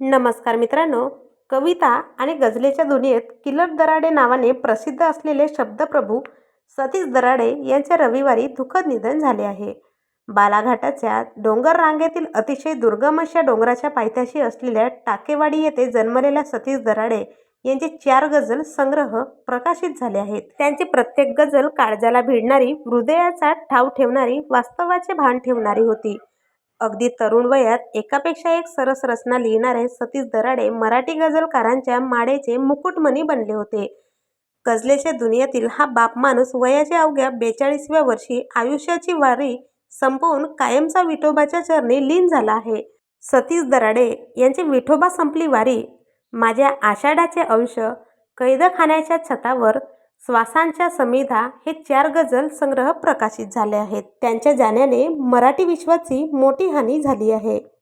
नमस्कार मित्रांनो कविता आणि गझलेच्या दुनियेत किलर दराडे नावाने प्रसिद्ध असलेले शब्दप्रभू सतीश दराडे यांचे रविवारी दुःखद निधन झाले आहे. बालाघाटाच्या डोंगर रांगेतील अतिशय दुर्गम अशा डोंगराच्या पायथ्याशी असलेल्या टाकेवाडी येथे जन्मलेल्या सतीश दराडे यांचे चार गझल संग्रह प्रकाशित झाले आहेत. त्यांची प्रत्येक गझल काळजाला भिडणारी हृदयाचा ठाव ठेवणारी वास्तवाचे भान ठेवणारी होती. अगदी तरुण वयात एकापेक्षा एक सरस रचना लिहिणारे सतीश दराडे मराठी गझलकारांच्या माडेचे मुकुटमणी बनले होते. गझलेच्या दुनियेतील हा बाप माणूस वयाच्या अवघ्या बेचाळीसव्या वर्षी आयुष्याची वारी संपवून कायमचा विठोबाच्या चरणी लीन झाला आहे. सतीश दराडे यांची विठोबा संपली वारी माझ्या आषाढाचे अंश कैदखान्याच्या छतावर श्वासांच्या समिधा हे चार गझल संग्रह प्रकाशित झाले आहेत. त्यांच्या जाण्याने मराठी विश्वाची मोठी हानी झाली आहे.